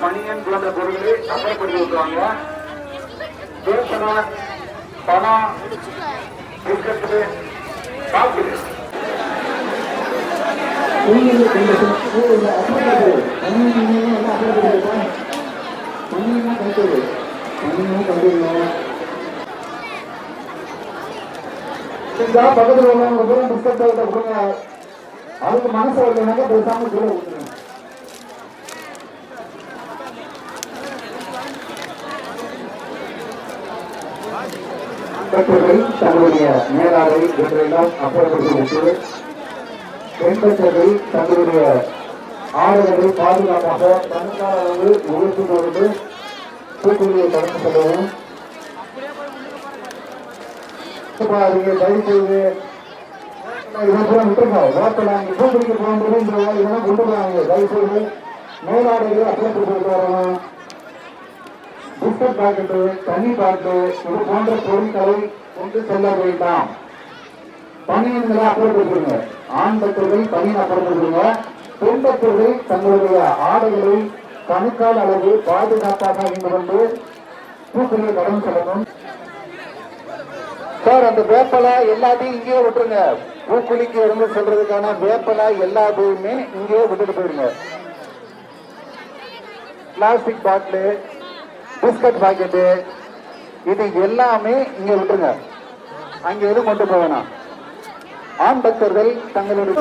பனியன் போன்ற பொருட்களை அமல்படுத்தி விட்டுருவாங்க பேப்பரா பணம் பிஸ்கட்டு சாப்பிடு பக்கத்தில் உள்ளவங்க பிஸ்கட் கொடுங்க. அவங்க மனசு வரலைனாக்க பேசாம கீழே விட்டுருங்க தங்களுடைய மேலாளை இவற்றையெல்லாம் அப்புறப்படுத்திவிட்டு பெண்பற்றர்கள் தங்களுடைய ஆளுநரை பாதுகாப்பாக தனக்கான அளவு உழைத்து கொண்டு தூக்குழியை கடந்து செல்லவும். தயவு செய்து இதெல்லாம் விட்டுருங்க வார்த்தை நீங்க போகும்போது இந்த இதெல்லாம் கொண்டு போவாங்க தயவு செய்து மேலாடைகளை அப்புறப்படுத்தி வரணும் பிஸ்கட் பாக்கெட்டு தண்ணி பாக்கெட்டு இது போன்ற பொருட்களை கொண்டு செல்ல வேண்டாம் ஆண் பக்தர்கள் பணியின் அப்புறப்படுத்துங்க பெண் பக்தர்கள் தங்களுடைய ஆடைகளை கணுக்கால் அளவு பாதுகாப்பாக இருந்து கொண்டு பூக்களை கடன் செல்லணும் சார் அந்த வேப்பலை எல்லாத்தையும் இங்கேயே விட்டுருங்க. பூக்குளிக்கு இருந்து சொல்றதுக்கான வேப்பலை எல்லாத்தையுமே இங்கேயே விட்டுட்டு போயிருங்க. பிளாஸ்டிக் பாட்டிலு பிஸ்கட் பாக்கெட்டு இது எல்லாமே இங்க விட்டுருங்க. அங்க எதுவும் கொண்டு போக வேணாம். ஆண் பக்தர்கள் தங்களுடைய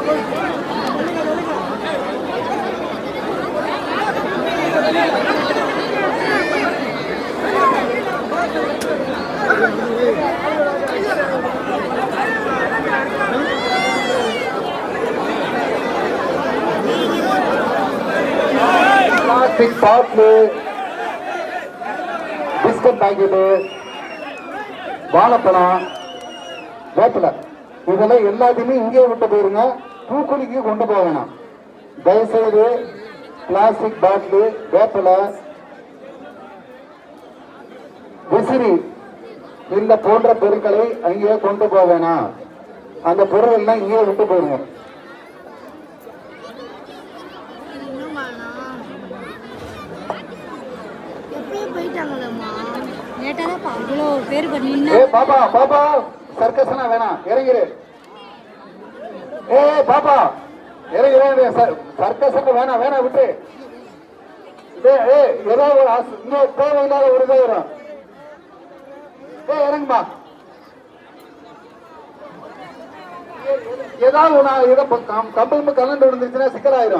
பிளாஸ்டிக் பாட்டிலு பிஸ்கட் பாக்கெட்டு வாழைப்பழம் வேப்பிலை. இதெல்லாம் எல்லாத்தையுமே இங்கே விட்டு போயிருங்க. பூக்குழிக்கு கொண்டு போக வேணாம். தயவுசெய்து பிளாஸ்டிக் பாட்டிலு வேப்பிலை விசிறி இந்த போன்ற பொருட்களை அங்கேயே கொண்டு போக வேணாம். அந்த பொருள் எல்லாம் இங்கேயே விட்டு போயிருங்க. எப்பயே போயிட்டாங்களேம்மா லேட்டாக தான் பேர் ஏ பாப்பா பாப்பா சர்க்கஸ்னா வேணாம் இறங்கிரு. ஏ பாப்பா இறங்கி சர்க்கஸ் வேணாம் வேணாம் விட்டு. ஏ ஏ ஏதோ ஒரு இன்னும் தேவையில்லாத ஒரு இதே வரும். ஏ இறங்குமா ஏதாவது ஒன்று இதை கம்பெனி கலண்டு விழுந்துருச்சுன்னா சிக்கலாயிரும்.